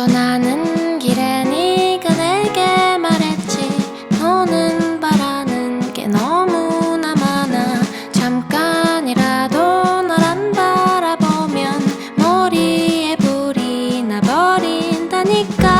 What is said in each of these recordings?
떠나는 길에 네가 내게 말했지. 너는 바라는 게 너무나 많아. 잠깐이라도 널 안 바라보면 머리에 불이 나버린다니까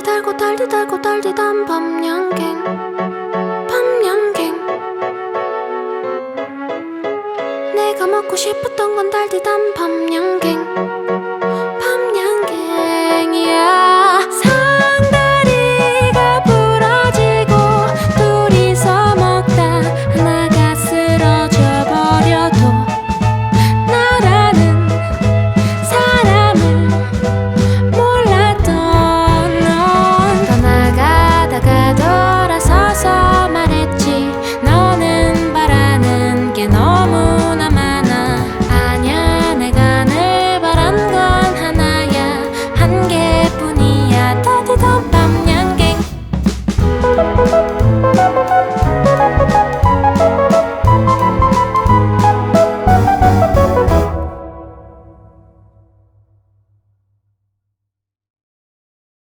달디 달고 달디 달고 달디 단 밤양갱 밤양갱. 내가 먹고 싶었던 건 달디 단 밤양갱